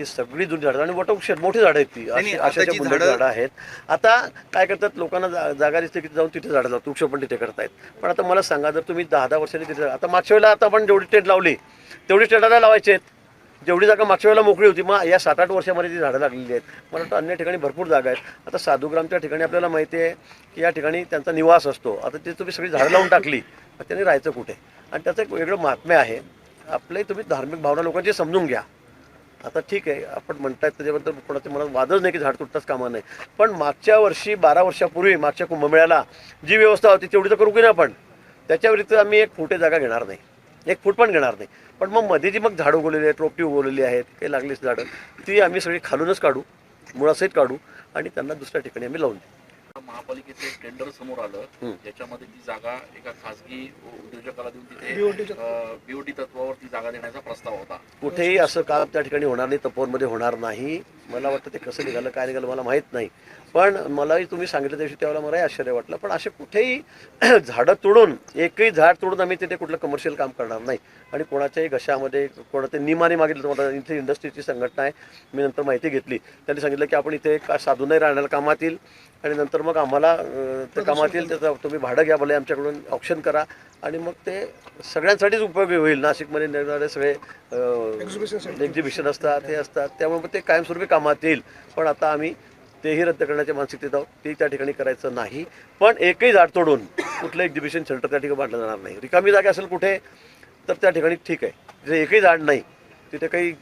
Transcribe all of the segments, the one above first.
ती सगळी जुनी झाडं आणि वटवृक्ष आहेत, मोठी झाडं आहेत ती. नाही, अशी- आता अशाच्या जी बुंध्याची झाडं- झाडं आहेत. आता काय करतात लोकांना जा- जागा दिसते की जाऊन तिथे झाडं लावतात वृक्ष पण तिथे करतायत. पण आता मला सांगा जर तुम्ही दहा दहा वर्षांनी तिथे आता मागच्या वेळेला आता आपण जेवढी टेंट लावली तेवढी टेंटाला लावायचे आहेत. जेवढी जागा मागच्या वेळेला मोकळी होती मग या सात आठ वर्षामध्ये ती झाडं लागलेली आहेत. मला वाटतं अन्य ठिकाणी भरपूर जागा आहेत. आता साधुग्रामच्या ठिकाणी आपल्याला माहिती आहे की या ठिकाणी त्यांचा निवास असतो. आता ते तुम्ही सगळी झाडं लावून टाकली मग त्यांनी राहायचं कुठे? आणि त्याचं एक वेगळं महात्म्य आहे. आपले तुम्ही धार्मिक भावना लोकांची समजून घ्या. आता ठीक आहे आपण म्हणतायत त्याच्याबद्दल कोणाच्या मनात वादच नाही की झाड तुटताच कामा नाही पण मागच्या वर्षी बारा वर्षापूर्वी मागच्या कुंभमेळ्याला जी व्यवस्था होती तेवढी तर करू की ना आपण? त्याच्या व्यतिरिक्त आम्ही एक फुटे जागा घेणार नाही. एक फूट पण घेणार नाही. पण मग मध्ये जी मग झाडं उगवलेली आहेत रोपटी उगवलेली आहेत काही लागलीच झाडं ती आम्ही सगळी खालूनच काढू मुळासहित काढू आणि त्यांना दुसऱ्या ठिकाणी आम्ही लावून देऊ. महापालिकेचं एक टेंडर समोर आलं. ज्याच्यामध्ये ती जागा एका खासगी उद्योजकाला देऊन तिथे बीओटी तत्वावर ती जागा देण्याचा प्रस्ताव होता. कुठेही असं काम त्या ठिकाणी होणार नाही तपोवनमध्ये होणार नाही. मला वाटतं ते कसं निघालं काय निघालं मला माहीत नाही. पण मलाही तुम्ही सांगितलं त्या दिवशी त्यावेळेला मलाही आश्चर्य वाटलं. पण असे कुठेही झाडं तोडून एकही झाड तोडून आम्ही तिथे कुठलं कमर्शियल काम करणार नाही. आणि कोणाच्याही घशामध्ये कोणाचे नियमाने मागितलं तर मला इथे इंडस्ट्रीची संघटना आहे मी नंतर माहिती घेतली. त्यांनी सांगितलं की आपण इथे का साधू नाही राहण्याला कामात येईल. आणि नंतर मग आम्हाला ते कामात येईल त्याचं तुम्ही भाडं घ्या भले आमच्याकडून ऑप्शन करा. आणि मग ते सगळ्यांसाठीच उपयोगी होईल. नाशिकमध्ये निघणारे सगळे. एक्झिबिशन असतात हे असतात. त्यामुळे मग ते कायमस्वरूपी कामात येईल. पण आता आम्ही तेही रद्द करण्याच्या मानसिकतेत आहोत. ते त्या ठिकाणी करायचं नाही. पण एकही झाड तोडून कुठलं एक्झिबिशन सेंटर त्या ठिकाणी बांधलं जाणार नाही. रिकामी जागा असेल कुठे तर त्या ठिकाणी ठीक आहे. तिथे एकही झाड नाही तिथे काही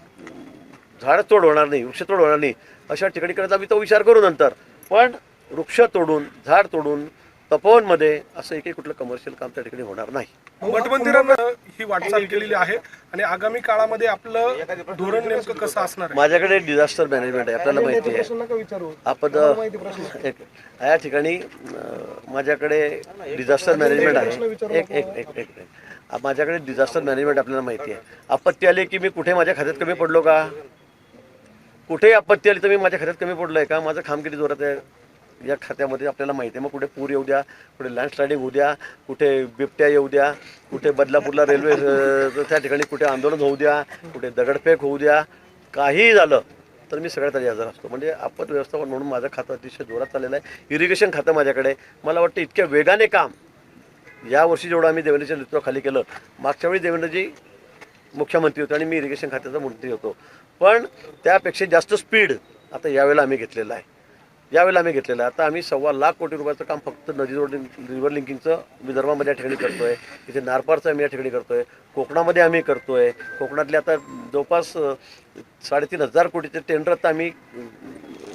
झाड तोड होणार नाही वृक्ष तोड होणार नाही अशा ठिकाणी करायचा आम्ही तो विचार करू नंतर. पण वृक्ष तोडून झाड तोडून तपोवनमध्ये असं एकही कुठलं कमर्शियल काम त्या ठिकाणी होणार नाही. ही वाटचाल केलेली आहे आणि आगामी काळामध्ये आपलं धोरण नेमकं कसं असणार आहे? माझ्याकडे डिझास्टर मॅनेजमेंट आहे आपल्याला माहिती आहे. आपण या ठिकाणी माझ्याकडे डिझास्टर मॅनेजमेंट आहे. एक एक एक एक एक. आ- माझ्याकडे डिझास्टर मॅनेजमेंट आपल्याला माहिती आहे. आपत्ती आली की मी कुठे माझ्या खात्यात कमी पडलो का? कुठेही आपत्ती आली तर मी माझ्या खात्यात कमी पडलो आहे का? माझं काम किती जोरात आहे? या खात्यामध्ये आपल्याला माहिती आहे. मग कुठे पूर येऊ द्या कुठे लँडस्लायडिंग होऊ द्या कुठे बिबट्या येऊ द्या कुठे बदलापूरला रेल्वे त्या ठिकाणी कुठे आंदोलन होऊ द्या कुठे दगडफेक होऊ द्या काहीही झालं तर मी सगळ्यात आधी हजर असतो. म्हणजे आपत व्यवस्थापन म्हणून माझं खातं अतिशय जोरात चाललेलं आहे. इरिगेशन खातं माझ्याकडे. मला वाटतं इतक्या वेगाने काम या वर्षी जेवढं आम्ही देवेंद्रच्या नेतृत्वाखाली केलं मागच्या वेळी देवेंद्रजी मुख्यमंत्री होते आणि मी इरिगेशन खात्याचा मंत्री होतो. पण त्यापेक्षा जास्त स्पीड आता यावेळेला आम्ही घेतलेला आहे. यावेळेला आम्ही घेतलेलं आहे. आता आम्ही सव्वा लाख कोटी रुपयाचं काम फक्त नदी रोड रिव्हर लिंकिंगचं विदर्भामध्ये या ठिकाणी करतोय. इथे नारपारचं आम्ही या ठिकाणी करतोय. कोकणामध्ये आम्ही करतोय. कोकणातले आता जवळपास साडेतीन हजार कोटीचे टेंडर आता आम्ही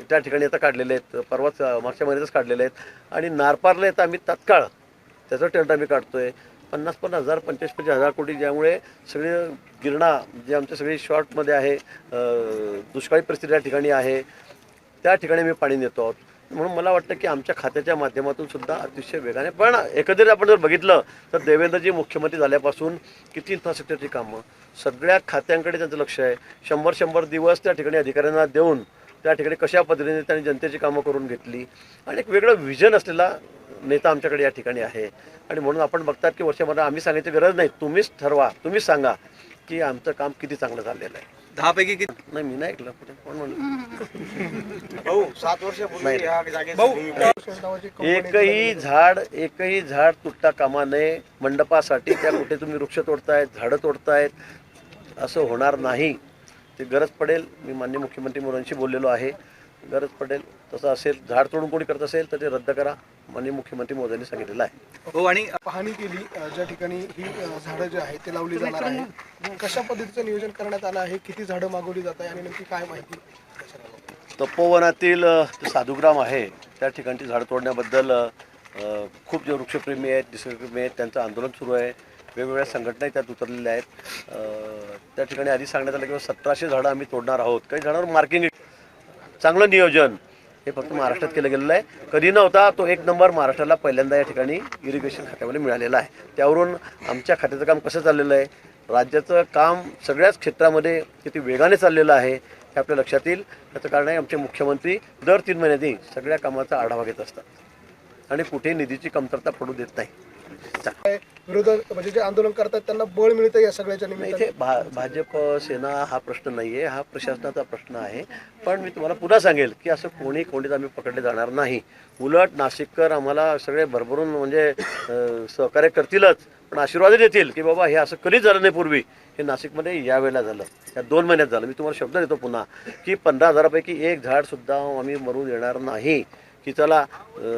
त्या ठिकाणी आता काढलेले आहेत. परवाच मागच्या महिन्यातच काढलेले आहेत. आणि नारपारला येतं आम्ही तात्काळ त्याचं टेंडर आम्ही काढतोय. पन्नास पन्नास हजार पंचवीस पंचवीस हजार कोटी ज्यामुळे सगळे गिरणा जे आमचे सगळे शॉर्टमध्ये आहे दुष्काळी परिस्थिती या ठिकाणी आहे. त्या ठिकाणी मी पाणी नेतो आहोत. म्हणून मला वाटतं की आमच्या खात्याच्या माध्यमातून सुद्धा अतिशय वेगाने पण एकंदरीत आपण जर बघितलं तर देवेंद्रजी मुख्यमंत्री झाल्यापासून किती इन्फ्रास्ट्रक्चरची कामं? सगळ्या खात्यांकडे त्यांचं लक्ष आहे. शंभर शंभर दिवस त्या ठिकाणी अधिकाऱ्यांना देऊन त्या ठिकाणी कशा पद्धतीने त्यांनी जनतेची कामं करून घेतली. आणि एक वेगळं विजन असलेला नेता आमच्याकडे या ठिकाणी आहे. आणि म्हणून आपण बघतात की वर्षामध्ये आम्ही सांगायची गरज नाही. तुम्हीच ठरवा तुम्हीच सांगा की आमचं काम किती चांगलं झालेलं आहे. दहा पैकी किती? नाही मी नाही ऐकलं. कुठे? कोण म्हणलं? भाऊ सात वर्षापूर्वी नाही. या जागेत भाऊ एकही झाड एकही झाड तुटता कामा नये. मंडपासाठी त्या कुठे तुम्ही वृक्ष तोडतायत झाडं तोडतायत असं होणार नाही. ते गरज पडेल. मी मान्य मुख्यमंत्री मोरांशी बोललेलो आहे. गरज पडेल तसं असेल झाड तोडून कोणी करत असेल तर ते रद्द करा मान्य मुख्यमंत्री मोदींनी सांगितलेलं आहे. हो आणि पाहणी केली ज्या ठिकाणी ही झाडं जे आहेत ते लावली जाणार आहे कशा पद्धतीचं नियोजन करण्यात आलं आहे? किती झाडं मागवली जात आहे आणि नेमकी काय माहिती? तपोवनातील साधुग्राम आहे त्या ठिकाणची झाडं तोडण्याबद्दल खूप जे वृक्षप्रेमी आहेत निसर्गप्रेमी आहेत त्यांचं आंदोलन सुरू आहे. वेगवेगळ्या संघटनाही त्यात उतरलेल्या आहेत. अ, त्या ठिकाणी आधी सांगण्यात आलं की सतराशे झाडं आम्ही तोडणार आहोत. काही झाडावर मार्किंग चांगलं नियोजन. हे फक्त महाराष्ट्रात केलं गेलेलं आहे. कधी नव्हता तो एक नंबर महाराष्ट्राला पहिल्यांदा या ठिकाणी इरिगेशन खात्यामध्ये मिळालेला आहे. त्यावरून आमच्या खात्याचं काम कसं चाललेलं आहे? राज्याचं काम सगळ्याच क्षेत्रामध्ये किती वेगाने चाललेलं आहे हे आपल्या लक्षात येईल. त्याचं कारण आहे आमचे मुख्यमंत्री दर तीन महिन्यांनी सगळ्या कामाचा आढावा घेत असतात. आणि कुठेही निधीची कमतरता पडू देत नाही. विरोधक म्हणजे जे आंदोलन करतात त्यांना बळ मिळतं या सगळ्याच्या निमित्ताने? इथे भा भाजप सेना हा प्रश्न नाही आहे हा प्रशासनाचा प्रश्न आहे. पण मी तुम्हाला पुन्हा सांगेल की असं कोणी कोणीच आम्ही पकडले जाणार नाही. उलट नाशिककर आम्हाला सगळे भरभरून म्हणजे अं, सहकार्य करतीलच पण आशीर्वाद देतील की बाबा हे असं कधीच झालं नाही पूर्वी. हे नाशिकमध्ये यावेळेला झालं. या दोन महिन्यात झालं. मी तुम्हाला शब्द देतो पुन्हा की पंधरा हजारापैकी एक झाडसुद्धा आम्ही मरून येणार नाही. की चला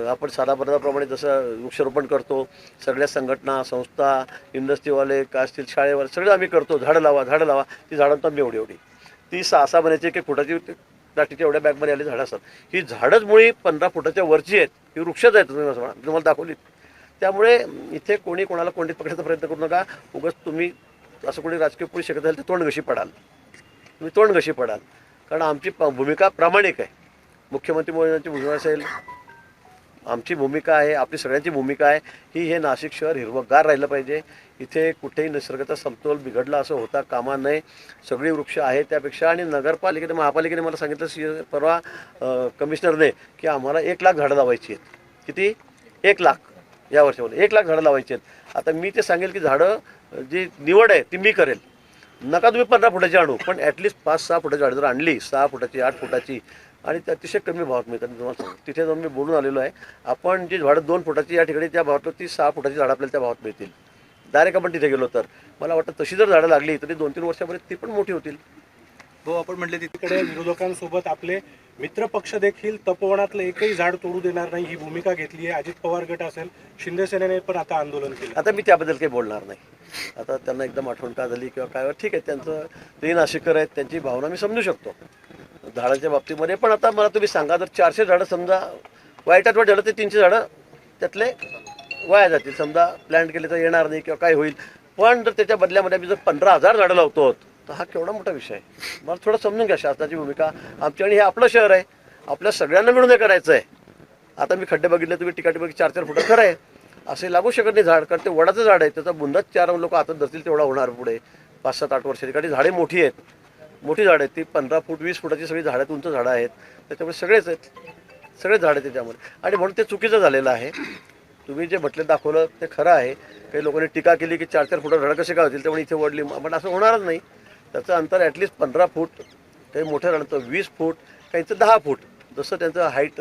आपण साधाप्रमाणे जसं वृक्षारोपण करतो सगळ्या संघटना संस्था इंडस्ट्रीवाले काय असतील शाळेवाले सगळे आम्ही करतो. झाडं लावा झाडं लावा ती झाडं तर आम्ही एवढी एवढी. ती सहा सहा महिन्याची फुटाची प्लास्टिकच्या एवढ्या बॅगमध्ये आली झाडं असतात. ही झाडंच मुळी पंधरा फुटाच्या वरची आहेत. ही वृक्षच आहेत तुम्ही म्हणा तुम्हाला दाखवली. त्यामुळे इथे कोणी कोणाला कोणती पकडायचा प्रयत्न करू नका. उगाच तुम्ही असं कोणी राजकीय पुढे शकत असेल तर तोंड कशी पडाल. तुम्ही तोंड कशी पडाल. कारण आमची प- भूमिका प्रामाणिक आहे. मुख्यमंत्री मोदींची भूमिका असेल आमची भूमिका आहे आपली सगळ्यांची भूमिका आहे ही हे नाशिक शहर हिरवंगार राहिलं पाहिजे. इथे कुठेही निसर्गाचा समतोल बिघडला असं होता कामा नये. सगळी वृक्ष आहे त्यापेक्षा आणि नगरपालिकेने महापालिकेने मला सांगितलं सी परवा कमिशनरने की आम्हाला एक लाख झाडं लावायची आहेत. किती? एक लाख. या वर्षामध्ये एक लाख झाडं लावायची आहेत. आता मी ते सांगेल की झाडं जी निवड आहे ती मी करेल. नका तुम्ही पंधरा फुटाची आणू पण ॲटलिस्ट पाच सहा फुटाची झाडं जर आणली सहा फुटाची आठ फुटाची आणि ते अतिशय कमी भावात मिळतात मी तुम्हाला सांगतो. तिथे जाऊन मी बोलून आलेलो आहे. आपण जी झाडं दोन फुटाची या ठिकाणी त्या भावात ती सहा फुटाची झाडं आपल्याला त्या भावात मिळतील. डायरेक्ट आपण तिथे गेलो तर. मला वाटतं तशी जर झाडं लागली तरी दोन तीन वर्षापर्यंत ती पण मोठी होतील. हो आपण म्हटले तिकडे विरोधकांसोबत आपले मित्र पक्ष देखील तपोवनातलं एकही झाड तोडू देणार नाही ही भूमिका घेतली आहे. अजित पवार गट असेल शिंदे सेनेने पण आता आंदोलन केलं. आता मी त्याबद्दल काही बोलणार नाही. आता त्यांना एकदम आठवण का झाली किंवा काय ठीक आहे त्यांचं ते नाशिकर आहेत त्यांची भावना मी समजू शकतो. झाडांच्या बाबतीमध्ये पण आता मला तुम्ही सांगा जर चारशे झाडं समजा वाईटात वाईट झालं ते तीनशे झाडं त्यातले वाया जातील. समजा प्लॅन केले तर येणार नाही किंवा काय होईल. पण जर त्याच्या बदल्यामध्ये आम्ही जर पंधरा हजार झाडं लावतो तर हा केवढा मोठा विषय आहे. मला थोडं समजून घ्या शासनाची भूमिका. आमची आणि हे आपलं शहर आहे. आपल्या सगळ्यांना मिळून हे करायचं आहे आता मी खड्डे बघितले तुम्ही टिकाटी बघितली चार चार फुटं खरं आहे. असे लागू शकत नाही झाड कारण ते वडाचं झाड आहे. त्याचा बुंदाच चार लोक हातात धरतील तेवढा होणार पुढे. पाच सात आठ वर्षाची कारण झाडे मोठी आहेत. मोठी झाडं आहेत ती पंधरा फूट वीस फुटाची सगळी झाडं आहेत, उंच झाडं आहेत. त्याच्यामुळे सगळेच आहेत. सगळेच झाडं आहेत त्याच्यामध्ये. आणि म्हणून ते चुकीचं झालेलं आहे. तुम्ही जे म्हटलं दाखवलं ते खरं आहे. काही लोकांनी टीका केली की चार चार फुटं झाडं कसे काय होतील त्यामुळे इथे वडली. पण असं होणारच नाही. त्याचं अंतर ॲटलिस्ट पंधरा फूट काही मोठ्या झाडांचं वीस फूट काहींचं दहा फूट. जसं त्यांचं हाईट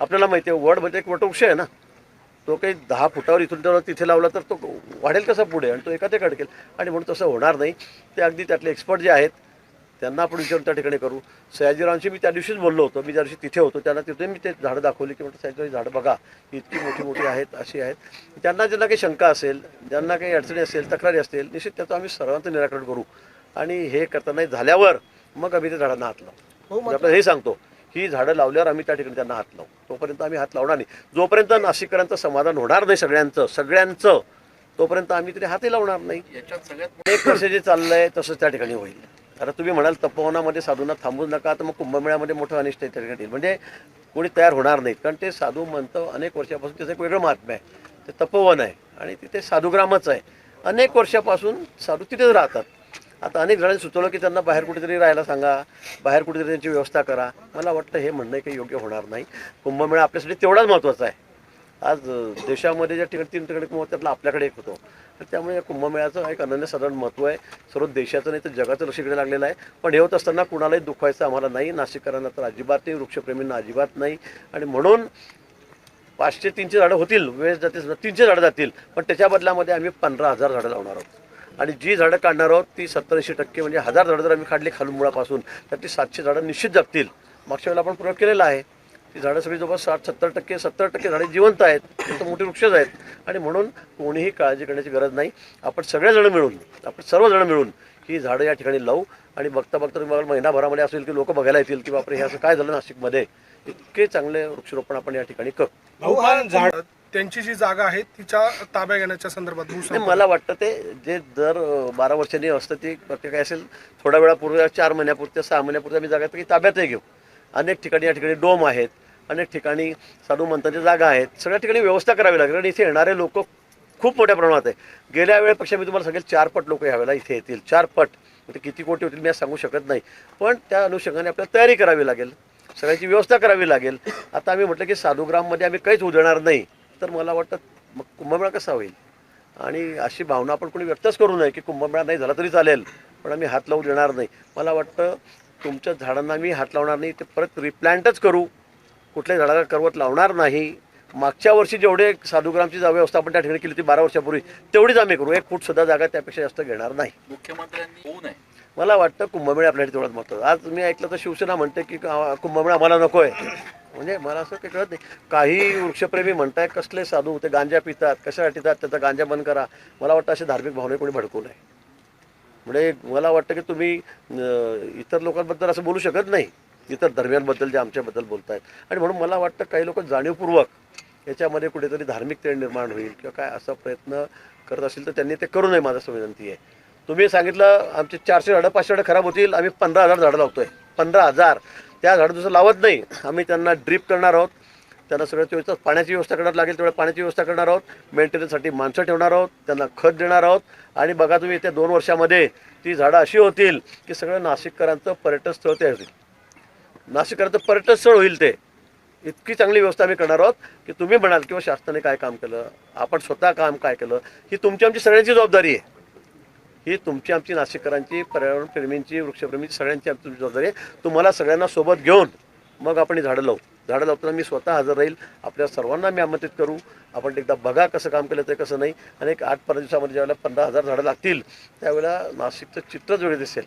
आपल्याला माहिती आहे वड म्हणजे एक वटवृक्ष आहे ना. तो काही दहा फुटावर इथून त्याला तिथे लावला तर तो वाढेल कसा पुढे? आणि तो एका ते अडकेल. आणि म्हणून तसं होणार नाही. ते अगदी त्यातले एक्सपर्ट जे आहेत त्यांना आपण विचारून त्या ठिकाणी करू. सयाजीरावांशी मी त्या दिवशीच बोललो होतो. मी ज्या दिवशी तिथे होतो त्यांना तिथे मी ते झाडं दाखवली की म्हटलं सयाजीराव झाडं बघा. ही इतकी मोठी मोठी आहेत अशी आहेत. त्यांना ज्यांना काही शंका असेल ज्यांना काही अडचणी असेल तक्रारी असतील निश्चित त्याचं आम्ही सर्वांचं निराकरण करू. आणि हे करताना झाल्यावर मग आम्ही ते झाडांना हात लावू. हो म्हणजे आपल्याला हे सांगतो ही झाडं लावल्यावर आम्ही त्या ठिकाणी त्यांना हात लावू. तोपर्यंत आम्ही हात लावणार नाही. जोपर्यंत नाशिककरांचं समाधान होणार नाही सगळ्यांचं सगळ्यांचं तोपर्यंत आम्ही तरी हातही लावणार नाही. याच्यात सगळ्यात एक वर्ष जे चाललंय तसंच त्या ठिकाणी होईल. आता तुम्ही म्हणाल तपोवनामध्ये साधूंना थांबू नका तर मग कुंभमेळ्यामध्ये मोठं अनिष्ट त्या ठिकाणी येईल म्हणजे कोणी तयार होणार नाहीत कारण ते साधू म्हणतं अनेक वर्षापासून त्याचं एक वेगळं महात्म्य आहे. ते तपोवन आहे आणि तिथे साधुग्रामच आहे. अनेक वर्षापासून साधू तिथेच राहतात. आता अनेक जणांनी सुचवलं की त्यांना बाहेर कुठेतरी राहायला सांगा बाहेर कुठेतरी त्यांची व्यवस्था करा. मला वाटतं हे म्हणणं काही योग्य होणार नाही. कुंभमेळा आपल्यासाठी तेवढाच महत्त्वाचा आहे. आज देशामध्ये ज्या ठिकाणी तीन ठिकाणी कुंभ त्यातला आपल्याकडे एक होतो. तर त्यामुळे या कुंभमेळ्याचं एक अनन्यसाधारण महत्त्व आहे. सर्व देशाचं नाही तर जगाचं लक्ष इकडे लागलेलं आहे. पण हे होत असताना कुणालाही दुखवायचं आम्हाला नाही. नाशिककरांना तर अजिबात नाही वृक्षप्रेमींना अजिबात नाही. आणि म्हणून पाचशे तीनशे झाडं होतील वेळ जातील तीनशे झाडं जातील. पण त्याच्या बदल्यामध्ये आम्ही पंधरा हजार झाडं लावणार आहोत. आणि जी झाडं काढणार आहोत ती सत्तर ऐंशी टक्के म्हणजे हजार झाडं जर आम्ही काढली खालून मुळापासून तर ती सातशे झाडं निश्चित जगतील. मागच्या वेळेला आपण प्रयोग केलेला आहे. ती झाडं सगळी जवळपास साठ सत्तर टक्के सत्तर टक्के झाडे जिवंत आहेत. तर मोठी वृक्षच आहेत. आणि म्हणून कोणीही काळजी करण्याची गरज नाही. आपण सगळेजण मिळून आपण सर्वजण मिळून ही झाडं या ठिकाणी लावू. आणि बघता बघता तुम्ही बघाल महिनाभरामध्ये असेल की लोक बघायला येतील की बापरे हे असं काय झालं नाशिकमध्ये? इतके चांगले वृक्षरोपण आपण या ठिकाणी करू. झाड त्यांची जी जागा आहे तिच्या ताब्या घेण्याच्या संदर्भात. मला वाटतं ते जे दर बारा वर्षांनी असतं ते प्रत्येक काय असेल थोड्या वेळापूर्वी चार महिन्यापुरत्या सहा महिन्यापुरत्या आम्ही जागा की ताब्यातही घेऊ. अनेक ठिकाणी या ठिकाणी डोम आहेत. अनेक ठिकाणी साधू मंतांच्या जागा आहेत. सगळ्या ठिकाणी व्यवस्था करावी लागेल. कारण इथे येणारे लोक खूप मोठ्या प्रमाणात आहे. गेल्या वेळेपेक्षा मी तुम्हाला सांगेल चार पट लोक यावेळेला इथे येतील. चार पट. ते किती कोटी होतील मी सांगू शकत नाही. पण त्या अनुषंगाने आपल्याला तयारी करावी लागेल. सगळ्याची व्यवस्था करावी लागेल. आता आम्ही म्हटलं की साधुग्राममध्ये आम्ही काहीच उधळणार नाही. तर मला वाटतं मग कुंभमेळा कसा होईल? आणि अशी भावना आपण कोणी व्यक्तच करू नये की कुंभमेळा नाही झाला तरी चालेल. पण आम्ही हात लावू देणार नाही. मला वाटतं तुमच्या झाडांना मी हात लावणार नाही. ते परत रिप्लॅन्टच करू. कुठल्याही झाडाला करवत लावणार नाही. मागच्या वर्षी जेवढे साधुग्रामची जा व्यवस्था आपण त्या ठिकाणी केली होती बारा वर्षापूर्वी तेवढीच आम्ही करू. एक फूट सुद्धा जागा त्यापेक्षा जास्त घेणार नाही. मुख्यमंत्र्यांनी मला वाटतं कुंभमेळा आपल्यासाठी तेवढंच महत्त्वाचं. आज मी ऐकलं तर शिवसेना म्हणते की कुंभमेळा आम्हाला नको आहे म्हणजे मला असं काही कळत नाही. काही वृक्षप्रेमी म्हणताय कसले साधू ते गांजा पितात कशासाठी त्याचा गांजा बंद करा. मला वाटतं असे धार्मिक भावने कोणी भडकू नये. म्हणजे मला वाटतं की तुम्ही इतर लोकांबद्दल असं बोलू शकत नाही. इतर धर्मियांबद्दल जे आमच्याबद्दल बोलत आहेत आणि म्हणून मला वाटतं काही लोक जाणीवपूर्वक याच्यामध्ये कुठेतरी धार्मिक तेढ निर्माण होईल किंवा काय असा प्रयत्न करत असेल तर त्यांनी ते करू नये माझं विनंती आहे. तुम्ही सांगितलं आमचे चारशे झाडं पाचशे झाडं खराब होतील आम्ही पंधरा हजार झाडं लावतोय. पंधरा हजार. त्या झाडं दुसरं लावत नाही. आम्ही त्यांना ड्रीप करणार आहोत. त्यांना सगळं तेवढं पाण्याची व्यवस्था करणार लागेल तेवढ्या पाण्याची व्यवस्था करणार आहोत. मेंटेनन्ससाठी माणसं ठेवणार आहोत. त्यांना खत देणार आहोत. आणि बघा तुम्ही येत्या दोन वर्षामध्ये ती झाडं अशी होतील की सगळं नाशिककरांचं पर्यटन स्थळ ते होतील नाशिककरांचं पर्यटन स्थळ होईल ते. इतकी चांगली व्यवस्था आम्ही करणार आहोत की तुम्ही म्हणाल किंवा शासनाने काय काम केलं आपण स्वतः काम काय केलं ही तुमची आमची सगळ्यांची जबाबदारी आहे. ही तुमची आमची नाशिककरांची पर्यावरण प्रेमींची वृक्षप्रेमींची सगळ्यांची आमची जबाबदारी आहे. तुम्हाला सगळ्यांना सोबत घेऊन मग आपण ही झाडं लावू. झाडं लावताना मी स्वतः हजर राहील. आपल्या सर्वांना मी आमंत्रित करू. आपण एकदा बघा कसं काम केलं ते कसं नाही. आणि एक आठ पंधरा दिवसामध्ये ज्यावेळेला पंधरा हजार झाडं लागतील त्यावेळेला नाशिकचं चित्रच वेगळं दिसेल.